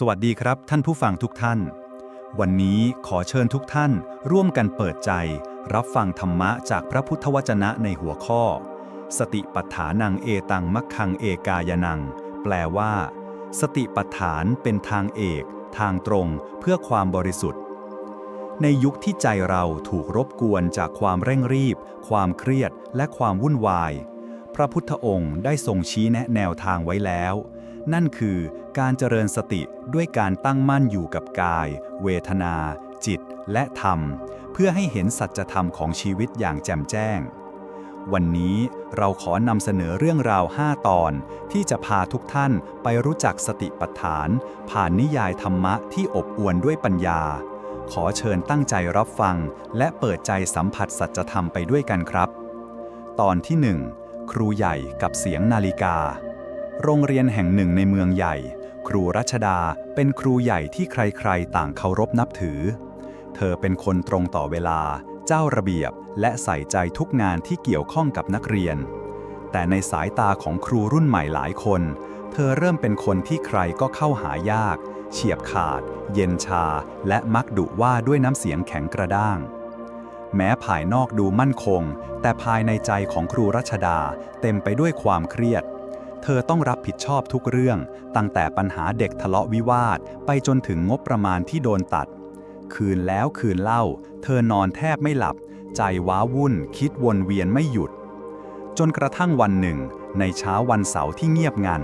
สวัสดีครับท่านผู้ฟังทุกท่าน วันนี้ขอเชิญทุกท่านร่วมกันเปิดใจ รับฟังธรรมะจากพระพุทธวจนะในหัวข้อ สติปัฏฐานังเอตังมัคคังเอกายนัง แปลว่า สติปัฏฐานเป็นทางเอก ทางตรงเพื่อความบริสุทธิ์ ในยุคที่ใจเราถูกรบกวนจากความเร่งรีบ ความเครียดและความวุ่นวาย พระพุทธองค์ได้ทรงชี้แนะแนวทางไว้แล้ว นั่นคือการเจริญสติด้วยการตั้งมั่นอยู่กับกาย เวทนา จิต และธรรม เพื่อให้เห็นสัจธรรมของชีวิตอย่างแจ่มแจ้ง วันนี้เราขอนำเสนอเรื่องราว 5 ตอน ที่จะพาทุกท่านไปรู้จักสติปัฏฐาน ผ่านนิยายธรรมะที่อบอวลด้วยปัญญา ขอเชิญตั้งใจรับฟัง และเปิดใจสัมผัสสัจธรรมไปด้วยกันครับ ตอนที่ 1 ครูใหญ่กับเสียงนาฬิกา โรงเรียนแห่งหนึ่งในเมืองใหญ่ ครูรัชดาเป็นครูใหญ่ที่ใครๆ ต่างเคารพนับถือ เธอเป็นคนตรงต่อเวลา เจ้าระเบียบ และใส่ใจทุกงานที่เกี่ยวข้องกับนักเรียน แต่ในสายตาของครูรุ่นใหม่หลายคน เธอเริ่มเป็นคนที่ใครก็เข้าหายาก เฉียบขาด เย็นชา และมักดุว่าด้วยน้ำเสียงแข็งกระด้างแม้ภายนอกดูมั่นคง แต่ภายในใจของครูรัชดาเต็มไปด้วยความเครียด เธอต้องรับผิดชอบทุกเรื่อง ตั้งแต่ปัญหาเด็กทะเลาะวิวาท ไปจนถึงงบประมาณที่โดนตัด คืนแล้วคืนเล่า เธอนอนแทบไม่หลับ ใจว้าวุ่น คิดวนเวียนไม่หยุด จนกระทั่งวันหนึ่ง ในเช้าวันเสาร์ที่เงียบงัน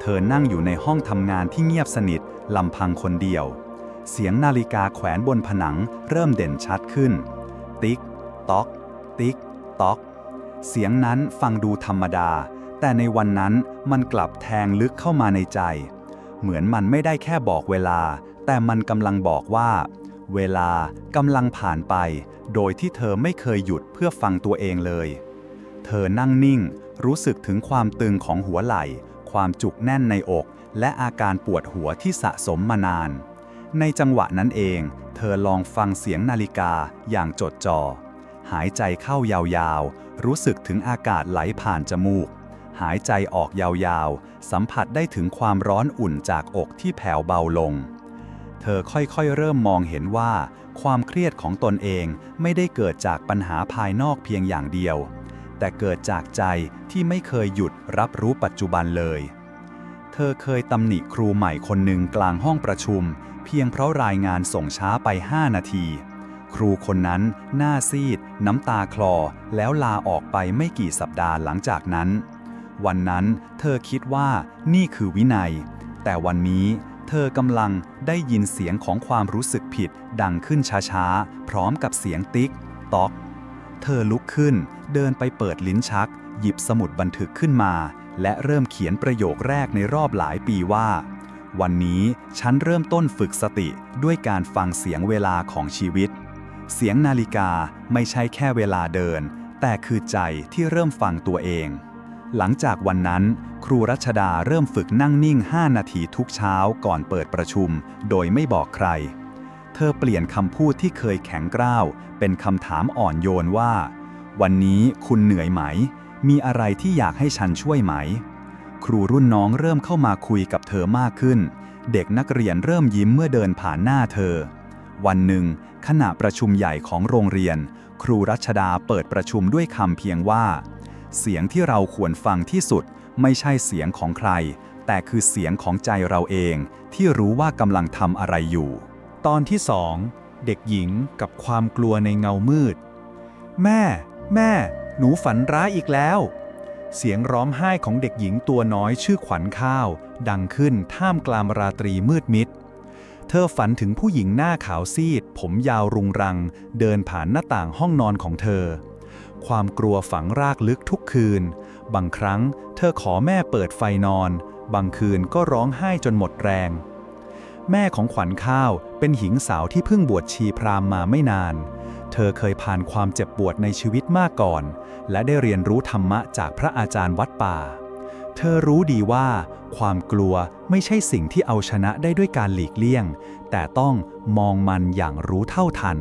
เธอนั่งอยู่ในห้องทำงานที่เงียบสนิทลำพังคนเดียว เสียงนาฬิกาแขวนบนผนังเริ่มเด่นชัดขึ้น ติ๊ก ต๊อก ติ๊ก ต๊อก เสียงนั้นฟังดูธรรมดา แต่ในวันนั้นมันกลับแทงลึกเข้ามาในใจ เหมือนมันไม่ได้แค่บอกเวลา แต่มันกำลังบอกว่า เวลากำลังผ่านไป โดยที่เธอไม่เคยหยุดเพื่อฟังตัวเองเลย เธอนั่งนิ่ง รู้สึกถึงความตึงของหัวไหล่ ความจุกแน่นในอก และอาการปวดหัวที่สะสมมานาน ในจังหวะนั้นเอง เธอลองฟังเสียงนาฬิกาอย่างจดจอ่อหายใจเข้ายาวๆ รู้สึกถึงอากาศไหลผ่านจมูก หายใจออกยาวๆ สัมผัสได้ถึงความร้อนอุ่นจากอกที่แผ่วเบาลง เธอค่อยๆ เริ่มมองเห็นว่า ความเครียดของตนเองไม่ได้เกิดจากปัญหาภายนอกเพียงอย่างเดียว แต่เกิดจากใจที่ไม่เคยหยุดรับรู้ปัจจุบันเลย เธอเคยตำหนิครูใหม่คนหนึ่งกลางห้องประชุม เพียงเพราะรายงานส่งช้าไป 5 นาทีครูคนนั้นหน้าซีด น้ำตาคลอ แล้วลาออกไปไม่กี่สัปดาห์หลังจากนั้น วันนั้นเธอคิดว่านี่คือวินัย แต่วันนี้เธอกำลังได้ยินเสียงของความรู้สึกผิดดังขึ้นช้าๆ พร้อมกับเสียงติ๊ก ต๊อก เธอลุกขึ้น เดินไปเปิดลิ้นชัก หยิบสมุดบันทึกขึ้นมา และเริ่มเขียนประโยคแรกในรอบหลายปีว่า วันนี้ฉันเริ่มต้นฝึกสติด้วยการฟังเสียงเวลาของชีวิต เสียงนาฬิกาไม่ใช่แค่เวลาเดิน แต่คือใจที่เริ่มฟังตัวเอง หลังจากวันนั้น ครูรัชดาเริ่มฝึกนั่งนิ่ง 5 นาทีทุกเช้าก่อนเปิดประชุม โดยไม่บอกใคร เธอเปลี่ยนคำพูดที่เคยแข็งกร้าว เป็นคำถามอ่อนโยนว่า วันนี้คุณเหนื่อยไหม มีอะไรที่อยากให้ฉันช่วยไหม ครูรุ่นน้องเริ่มเข้ามาคุยกับเธอมากขึ้น เด็กนักเรียนเริ่มยิ้มเมื่อเดินผ่านหน้าเธอ วันหนึ่ง ขณะประชุมใหญ่ของโรงเรียน ครูรัชดาเปิดประชุมด้วยคำเพียงว่า เสียงที่เราควรฟังที่สุดไม่ใช่เสียงของใคร แต่คือเสียงของใจเราเอง ที่รู้ว่ากำลังทำอะไรอยู่ ตอนที่สองเด็กหญิงกับความกลัวในเงามืด แม่ แม่ หนูฝันร้ายอีกแล้ว เสียงร้องไห้ของเด็กหญิงตัวน้อยชื่อขวัญข้าว ดังขึ้นท่ามกลางราตรีมืดมิด เธอฝันถึงผู้หญิงหน้าขาวซีด ผมยาวรุงรัง เดินผ่านหน้าต่างห้องนอนของเธอ ความกลัวฝังรากลึกทุกคืน บางครั้งเธอขอแม่เปิดไฟนอน บางคืนก็ร้องไห้จนหมดแรง แม่ของขวัญข้าวเป็นหญิงสาวที่เพิ่งบวชชีพราหมณ์มาไม่นาน เธอเคยผ่านความเจ็บปวดในชีวิตมาก่อน และได้เรียนรู้ธรรมะจากพระอาจารย์วัดป่า เธอรู้ดีว่า ความกลัวไม่ใช่สิ่งที่เอาชนะได้ด้วยการหลีกเลี่ยง แต่ต้องมองมันอย่างรู้เท่าทัน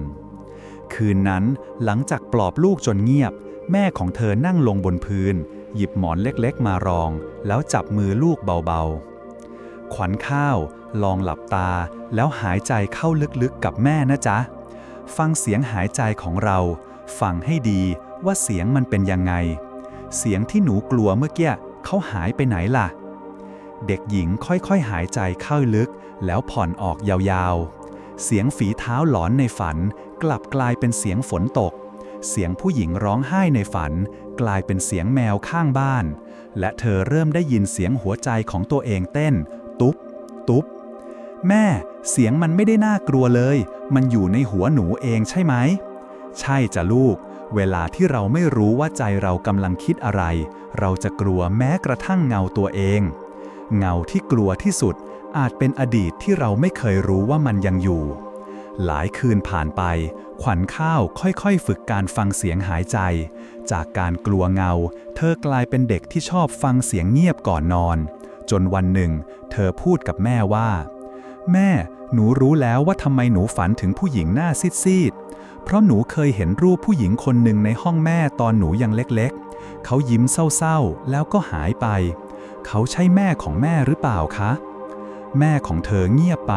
คืนนั้นหลังจากปลอบลูกจนเงียบ แม่ของเธอนั่งลงบนพื้น หยิบหมอนเล็กๆมารอง แล้วจับมือลูกเบาๆ ขวัญข้าว ลองหลับตา แล้วหายใจเข้าลึกๆกับแม่นะจ๊ะ ฟังเสียงหายใจของเรา ฟังให้ดีว่าเสียงมันเป็นยังไง เสียงที่หนูกลัวเมื่อกี้เขาหายไปไหนล่ะ เด็กหญิงค่อยๆหายใจเข้าลึก แล้วผ่อนออกยาวๆ เสียงฝีเท้าหลอนในฝัน กลับกลายเป็นเสียงฝนตก เสียงผู้หญิงร้องไห้ในฝัน กลายเป็นเสียงแมวข้างบ้าน และเธอเริ่มได้ยินเสียงหัวใจของตัวเองเต้น ตุ๊บ ตุ๊บ แม่ เสียงมันไม่ได้น่ากลัวเลย มันอยู่ในหัวหนูเองใช่ไหม ใช่จ้ะลูก เวลาที่เราไม่รู้ว่าใจเรากำลังคิดอะไร เราจะกลัวแม้กระทั่งเงาตัวเอง เงาที่กลัวที่สุดอาจเป็นอดีตที่เราไม่เคยรู้ว่ามันยังอยู่ หลายคืนผ่านไป ขวัญข้าวค่อยๆ ฝึกการฟังเสียงหายใจ จากการกลัวเงา เธอกลายเป็นเด็กที่ชอบฟังเสียงเงียบก่อนนอน จนวันหนึ่ง เธอพูดกับแม่ว่า แม่ หนูรู้แล้วว่าทำไมหนูฝันถึงผู้หญิงหน้าซีดๆ เพราะหนูเคยเห็นรูปผู้หญิงคนหนึ่งในห้องแม่ตอนหนูยังเล็กๆ เขายิ้มเศร้าๆ แล้วก็หายไป เขาใช่แม่ของแม่หรือเปล่าคะ แม่ของเธอเงียบไป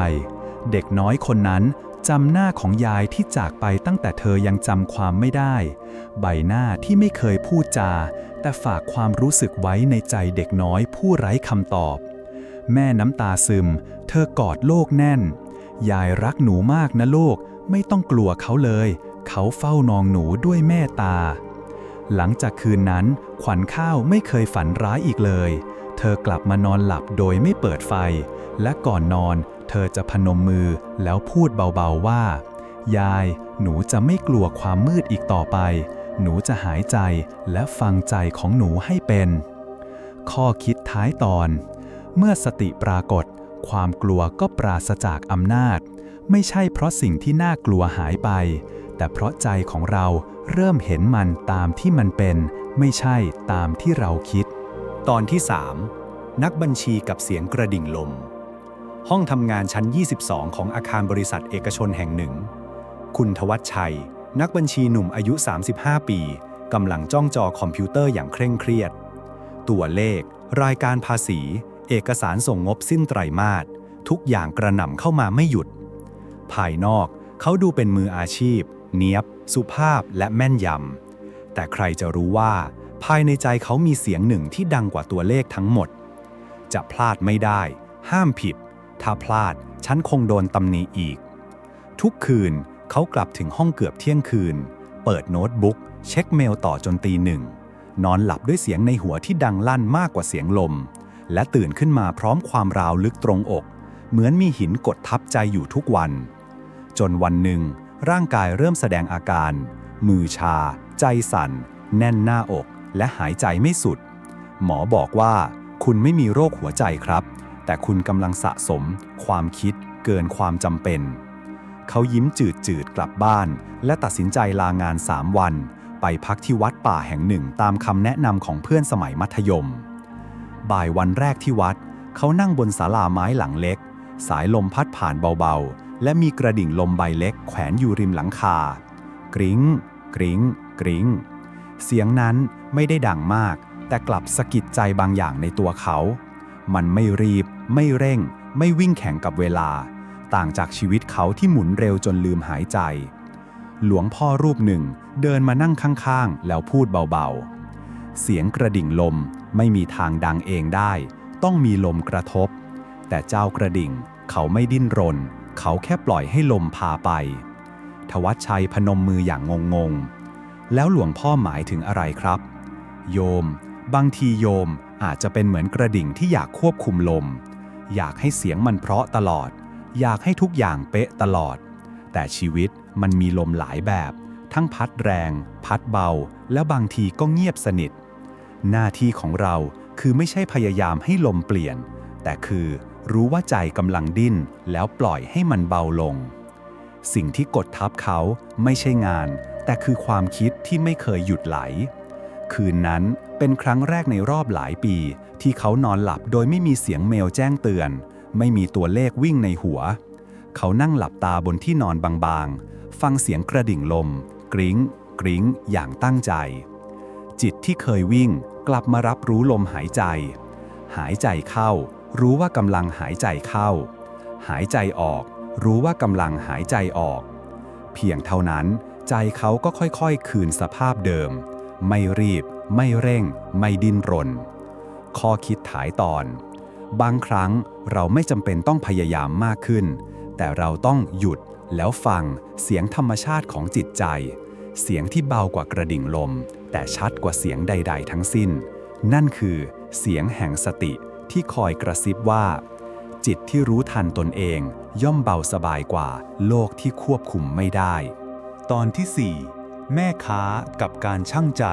เด็กน้อยคนนั้นจำหน้าของยายที่จากไปตั้งแต่เธอยังจำความไม่ได้ ใบหน้าที่ไม่เคยพูดจา แต่ฝากความรู้สึกไว้ในใจเด็กน้อยผู้ไร้คำตอบ แม่น้ำตาซึม เธอกอดโลกแน่น ยายรักหนูมากนะโลก ไม่ต้องกลัวเขาเลย เขาเฝ้านองหนูด้วยแม่ตา หลังจากคืนนั้น ขวัญข้าวไม่เคยฝันร้ายอีกเลย เธอกลับมานอนหลับโดยไม่เปิดไฟ และก่อนนอน เธอจะพนมมือแล้วพูดเบาๆว่า ยาย หนูจะไม่กลัวความมืดอีกต่อไป หนูจะหายใจและฟังใจของหนูให้เป็น ข้อคิดท้ายตอน เมื่อสติปรากฏ ความกลัวก็ปราศจากอำนาจ ไม่ใช่เพราะสิ่งที่น่ากลัวหายไป แต่เพราะใจของเราเริ่มเห็นมันตามที่มันเป็น ไม่ใช่ตามที่เราคิด ตอนที่ 3 นักบัญชีกับเสียงกระดิ่งลม ห้องทำงานชั้น 22 ของอาคารบริษัทเอกชนแห่งหนึ่ง คุณทวัชชัย นักบัญชีหนุ่มอายุ 35 ปีกำลังจ้องจอคอมพิวเตอร์อย่างเคร่งเครียด ตัวเลข รายการภาษี เอกสารส่งงบสิ้นไตรมาสทุกอย่างกระหน่ำเข้ามาไม่หยุด ภายนอกเขาดูเป็นมืออาชีพ เนียบ สุภาพและแม่นยำ แต่ใครจะรู้ว่า ภายในใจเขามีเสียงหนึ่งที่ดังกว่าตัวเลขทั้งหมด จะพลาดไม่ได้ ห้ามผิด ถ้าพลาดฉันคงโดนตำหนิอีก ทุกคืนเขากลับถึงห้องเกือบเที่ยงคืน เปิดโน้ตบุ๊ก เช็คเมลต่อจนตีหนึ่ง นอนหลับด้วยเสียงในหัวที่ดังลั่นมากกว่าเสียงลม และตื่นขึ้นมาพร้อมความราวลึกตรงอก เหมือนมีหินกดทับใจอยู่ทุกวัน จนวันหนึ่ง ร่างกายเริ่มแสดงอาการ มือชา ใจสั่น แน่นหน้าอก และหายใจไม่สุด หมอบอกว่า คุณไม่มีโรคหัวใจครับ แต่คุณกำลังสะสม ความคิดเกินความจำเป็น เขายิ้มจืดๆ กลับบ้าน และตัดสินใจลางาน3วัน ไปพักที่วัดป่าแห่งหนึ่งตามคำแนะนำของเพื่อนสมัยมัธยม บ่ายวันแรกที่วัด เขานั่งบนศาลาไม้หลังเล็ก สายลมพัดผ่านเบาๆ และมีกระดิ่งลมใบเล็ก แขวนอยู่ริมหลังคา กริง้ง กริง้ง กริง้ง เสียงนั้นไม่ได้ดังมาก แต่กลับสะกิดใจบางอย่างในตัวเขา มันไม่รีบ ไม่เร่ง ไม่วิ่งแข่งกับเวลา ต่างจากชีวิตเขาที่หมุนเร็วจนลืมหายใจ หลวงพ่อรูปหนึ่งเดินมานั่งข้างๆ แล้วพูดเบาๆ เสียงกระดิ่งลมไม่มีทางดังเองได้ ต้องมีลมกระทบ แต่เจ้ากระดิ่งเขาไม่ดิ้นรน เขาแค่ปล่อยให้ลมพาไป ทวัชชัยพนมมืออย่างงงๆ แล้วหลวงพ่อหมายถึงอะไรครับ โยม บางทีโยมอาจจะเป็นเหมือนกระดิ่งที่อยากควบคุมลม อยากให้เสียงมันเพราะตลอด อยากให้ทุกอย่างเป๊ะตลอด แต่ชีวิตมันมีลมหลายแบบ ทั้งพัดแรง พัดเบา แล้วบางทีก็เงียบสนิท หน้าที่ของเราคือไม่ใช่พยายามให้ลมเปลี่ยน แต่คือรู้ว่าใจกำลังดิ้น แล้วปล่อยให้มันเบาลง สิ่งที่กดทับเขาไม่ใช่งาน แต่คือความคิดที่ไม่เคยหยุดไหล คืนนั้นเป็นครั้งแรกในรอบหลายปี ที่เขานอนหลับโดยไม่มีเสียงเมลแจ้งเตือน ไม่มีตัวเลขวิ่งในหัว เขานั่งหลับตาบนที่นอนบางๆ ฟังเสียงกระดิ่งลม กริ้ง กริ้ง อย่างตั้งใจ จิตที่เคยวิ่งกลับมารับรู้ลมหายใจ หายใจเข้า รู้ว่ากำลังหายใจเข้า หายใจออก รู้ว่ากำลังหายใจออก เพียงเท่านั้นใจเขาก็ค่อยๆ คืนสภาพเดิม ไม่รีบ ไม่เร่ง ไม่ดิ้นรน ข้อคิดถ่ายตอน บางครั้งเราไม่จำเป็นต้องพยายามมากขึ้น แต่เราต้องหยุดแล้วฟังเสียงธรรมชาติของจิตใจ เสียงที่เบากว่ากระดิ่งลม แต่ชัดกว่าเสียงใด ๆ ทั้งสิ้น นั่นคือเสียงแห่งสติที่คอยกระซิบว่า จิตที่รู้ทันตนเองย่อมเบาสบายกว่าโลกที่ควบคุมไม่ได้ ตอนที่ 4 แม่ค้ากับการช่างใจ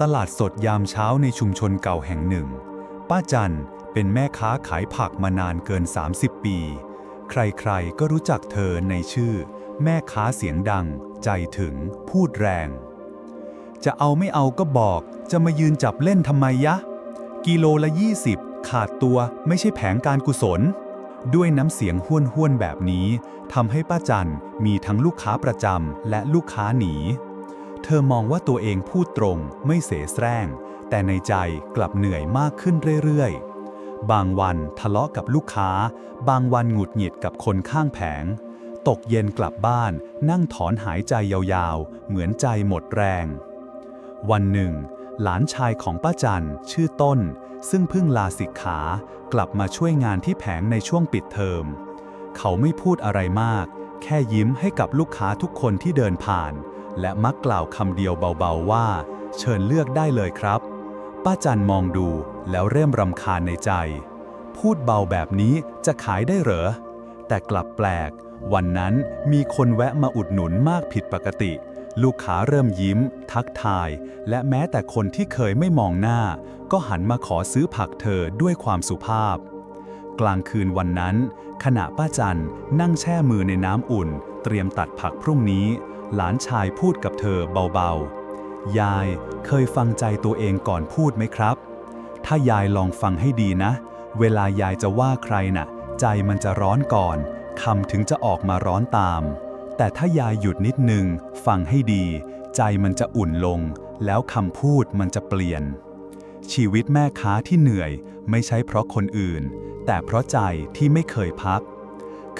ตลาดสดยามเช้าในชุมชนเก่าแห่งหนึ่ง ป้าจันเป็นแม่ค้าขายผักมานานเกิน 30 ปี ใครๆ ก็รู้จักเธอในชื่อ แม่ค้าเสียงดัง ใจถึง พูดแรง จะเอาไม่เอาก็บอก จะมายืนจับเล่นทำไมยะ กิโลละ 20 ขาดตัวไม่ใช่แผงการกุศล ด้วยน้ำเสียงห้วนห้วนๆแบบนี้ทำให้ป้าจันมีทั้งลูกค้าประจำและลูกค้าหนี เธอมองว่าตัวเองพูดตรงไม่เสแสร้ง แต่ในใจกลับเหนื่อยมากขึ้นเรื่อยๆ บางวันทะเลาะกับลูกค้า บางวันหงุดหงิดกับคนข้างแผง ตกเย็นกลับบ้านนั่งถอนหายใจยาวๆ เหมือนใจหมดแรง วันหนึ่ง หลานชายของป้าจันชื่อต้น ซึ่งเพิ่งลาสิกขา กลับมาช่วยงานที่แผงในช่วงปิดเทอม เขาไม่พูดอะไรมาก แค่ยิ้มให้กับลูกค้าทุกคนที่เดินผ่าน และมักกล่าวคำเดียวเบาๆว่า เชิญเลือกได้เลยครับ ป้าจันมองดูแล้วเริ่มรำคาญในใจ พูดเบาแบบนี้จะขายได้เหรอ แต่กลับแปลก วันนั้นมีคนแวะมาอุดหนุนมากผิดปกติ ลูกค้าเริ่มยิ้ม ทักทาย และแม้แต่คนที่เคยไม่มองหน้า ก็หันมาขอซื้อผักเธอด้วยความสุภาพ กลางคืนวันนั้น ขณะป้าจันนั่งแช่มือในน้ำอุ่น เตรียมตัดผักพรุ่งนี้ หลานชายพูดกับเธอเบาๆ ยายเคยฟังใจตัวเองก่อนพูดไหมครับ ถ้ายายลองฟังให้ดีนะ เวลายายจะว่าใครน่ะ ใจมันจะร้อนก่อนคำถึงจะออกมาร้อนตาม แต่ถ้ายายหยุดนิดนึง ฟังให้ดี ใจมันจะอุ่นลง แล้วคำพูดมันจะเปลี่ยน ชีวิตแม่ค้าที่เหนื่อย ไม่ใช่เพราะคนอื่น แต่เพราะใจที่ไม่เคยพัก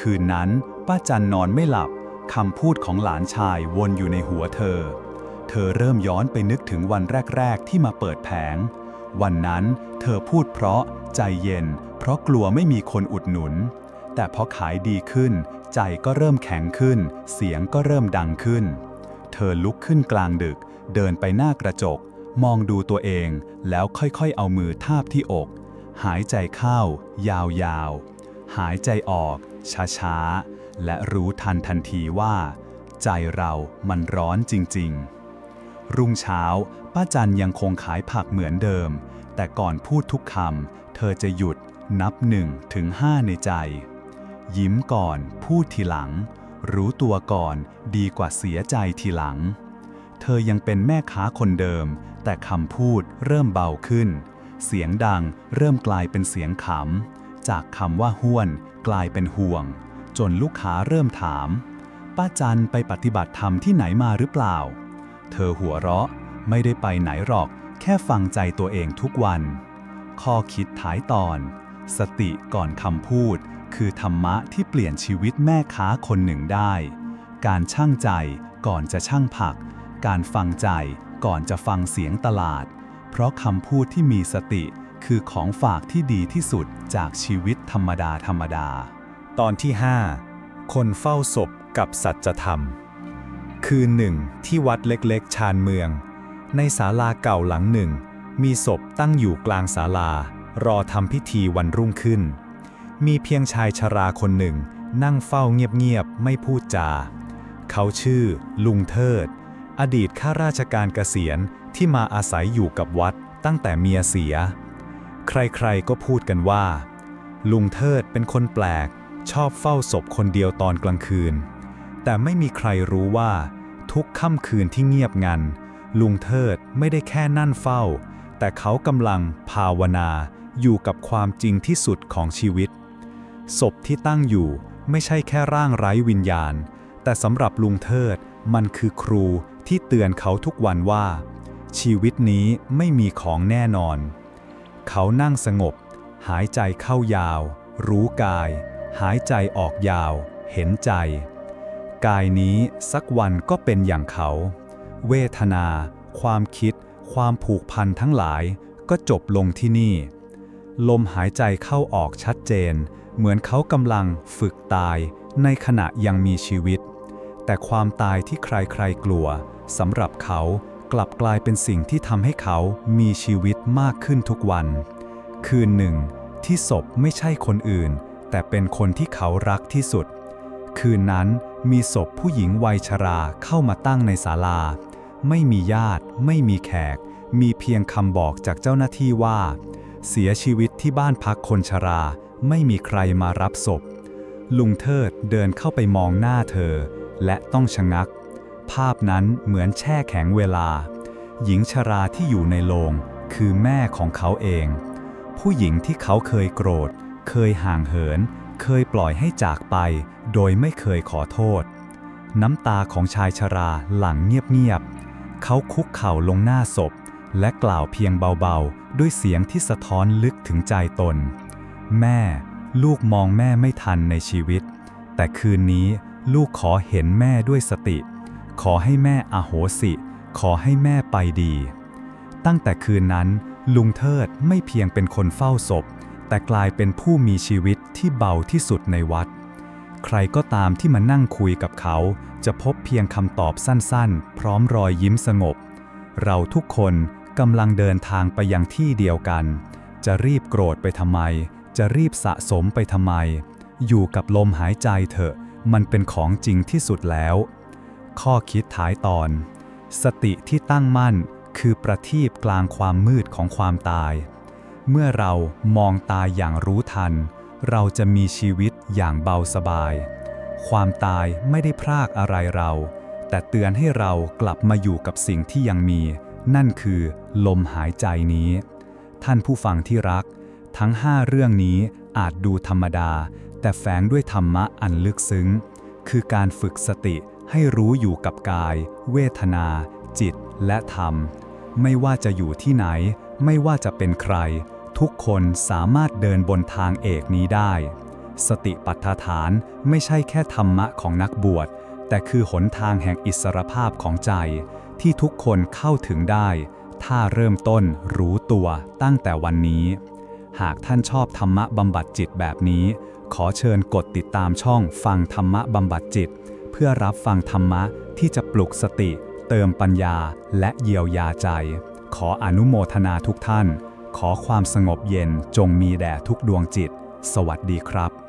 คืนนั้นป้าจันนอนไม่หลับคำพูดของหลานชายวนอยู่ในหัวเธอ เธอเริ่มย้อนไปนึกถึงวันแรก ๆ ที่มาเปิดแผง วันนั้นเธอพูดเพราะใจเย็น เพราะกลัวไม่มีคนอุดหนุน แต่พอขายดีขึ้น ใจก็เริ่มแข็งขึ้น เสียงก็เริ่มดังขึ้น เธอลุกขึ้นกลางดึก เดินไปหน้ากระจก มองดูตัวเองแล้วค่อยๆเอามือทาบที่อก หายใจเข้า ยาวๆ หายใจออก ช้าๆ และรู้ทันทันทีว่า ใจเรามันร้อนจริงๆรุ่งเช้า ป้าจันยังคงขายผักเหมือนเดิม แต่ก่อนพูดทุกคำ เธอจะหยุดนับหนึ่งถึงห้าในใจ ยิ้มก่อน พูดทีหลัง รู้ตัวก่อนดีกว่าเสียใจทีหลัง เธอยังเป็นแม่ค้าคนเดิม แต่คำพูดเริ่มเบาขึ้น เสียงดังเริ่มกลายเป็นเสียงขำ จากคำว่าห้วนกลายเป็นห่วง จนลูกค้าเริ่มถาม ป้าจันไปปฏิบัติธรรมที่ไหนมาหรือเปล่า เธอหัวเราะไม่ได้ไปไหนหรอก แค่ฟังใจตัวเองทุกวัน ข้อคิดท้ายตอน สติก่อนคำพูด คือธรรมะที่เปลี่ยนชีวิตแม่ค้าคนหนึ่งได้ การช่างใจก่อนจะช่างผัก การฟังใจก่อนจะฟังเสียงตลาด เพราะคำพูดที่มีสติคือของฝากที่ดีที่สุดจากชีวิตธรรมดาธรรมดา ตอนที่ 5 คนเฝ้าศพกับสัจธรรม คืนหนึ่งที่วัดเล็กๆ ชานเมือง ในศาลาเก่าหลังหนึ่ง มีศพตั้งอยู่กลางศาลารอทำพิธีวันรุ่งขึ้น มีเพียงชายชราคนหนึ่ง นั่งเฝ้าเงียบๆ ไม่พูดจา เขาชื่อ ลุงเทิด อดีตข้าราชการเกษียณที่มาอาศัยอยู่กับวัดตั้งแต่เมียเสีย ใครๆก็พูดกันว่า ลุงเทิดเป็นคนแปลก ชอบเฝ้าศพคนเดียวตอนกลางคืน แต่ไม่มีใครรู้ว่า ทุกค่ำคืนที่เงียบงัน ลุงเทิดไม่ได้แค่นั่นเฝ้า แต่เขากำลังภาวนาอยู่กับความจริงที่สุดของชีวิต ศพที่ตั้งอยู่ไม่ใช่แค่ร่างไร้วิญญาณ แต่สำหรับลุงเทิดมันคือครูที่เตือนเขาทุกวันว่า ชีวิตนี้ไม่มีของแน่นอน เขานั่งสงบ หายใจเข้ายาว รู้กาย หายใจออกยาว เห็นใจ กายนี้สักวันก็เป็นอย่างเขา เวทนา ความคิด ความผูกพันทั้งหลายก็จบลงที่นี่ ลมหายใจเข้าออกชัดเจน เหมือนเขากำลังฝึกตายในขณะยังมีชีวิต แต่ความตายที่ใครๆกลัวสำหรับเขากลับกลายเป็นสิ่งที่ทำให้เขามีชีวิตมากขึ้นทุกวัน คืนหนึ่ง ที่ศพไม่ใช่คนอื่น แต่เป็นคนที่เขารักที่สุด คืนนั้นมีศพผู้หญิงวัยชราเข้ามาตั้งในศาลา ไม่มีญาติ ไม่มีแขก มีเพียงคำบอกจากเจ้าหน้าที่ว่า เสียชีวิตที่บ้านพักคนชรา ไม่มีใครมารับศพ ลุงเทิดเดินเข้าไปมองหน้าเธอ และต้องชะงัก ภาพนั้นเหมือนแช่แข็งเวลา หญิงชราที่อยู่ในโรงคือแม่ของเขาเอง ผู้หญิงที่เขาเคยโกรธ เคยห่างเหิน เคยปล่อยให้จากไป โดยไม่เคยขอโทษ น้ำตาของชายชราหลั่งเงียบๆเขาคุกเข่าลงหน้าศพ และกล่าวเพียงเบาๆ ด้วยเสียงที่สะท้อนลึกถึงใจตน แม่ ลูกมองแม่ไม่ทันในชีวิต แต่คืนนี้ลูกขอเห็นแม่ด้วยสติ ขอให้แม่อโหสิ ขอให้แม่ไปดี ตั้งแต่คืนนั้น ลุงเทิดไม่เพียงเป็นคนเฝ้าศพ แต่กลายเป็นผู้มีชีวิตที่เบาที่สุดในวัด ใครก็ตามที่มานั่งคุยกับเขา จะพบเพียงคำตอบสั้นๆ พร้อมรอยยิ้มสงบ เราทุกคนกำลังเดินทางไปยังที่เดียวกัน จะรีบโกรธไปทำไม จะรีบสะสมไปทำไม อยู่กับลมหายใจเถอะ มันเป็นของจริงที่สุดแล้ว ข้อคิดท้ายตอน สติที่ตั้งมั่นคือประทีปกลางความมืดของความตาย เมื่อเรามองตายอย่างรู้ทัน เราจะมีชีวิตอย่างเบาสบาย ความตายไม่ได้พรากอะไรเรา แต่เตือนให้เรากลับมาอยู่กับสิ่งที่ยังมี นั่นคือ ลมหายใจนี้ ท่านผู้ฟังที่รัก ทั้งห้าเรื่องนี้อาจดูธรรมดา แต่แฝงด้วยธรรมะอันลึกซึ้ง คือการฝึกสติให้รู้อยู่กับกาย เวทนา จิต และธรรม ไม่ว่าจะอยู่ที่ไหน ไม่ว่าจะเป็นใคร ทุกคนสามารถเดินบนทางเอกนี้ได้ สติปัฏฐฐานไม่ใช่แค่ธรรมะของนักบวช แต่คือหนทางแห่งอิสรภาพของใจ ที่ทุกคนเข้าถึงได้ ถ้าเริ่มต้นรู้ตัวตั้งแต่วันนี้ หากท่านชอบธรรมะบำบัดจิตแบบนี้ ขอเชิญกดติดตามช่องฟังธรรมะบำบัดจิต เพื่อรับฟังธรรมะที่จะปลุกสติ เติมปัญญาและเยียวยาใจ ขออนุโมทนาทุกท่าน ขอความสงบเย็นจงมีแด่ทุกดวงจิต สวัสดีครับ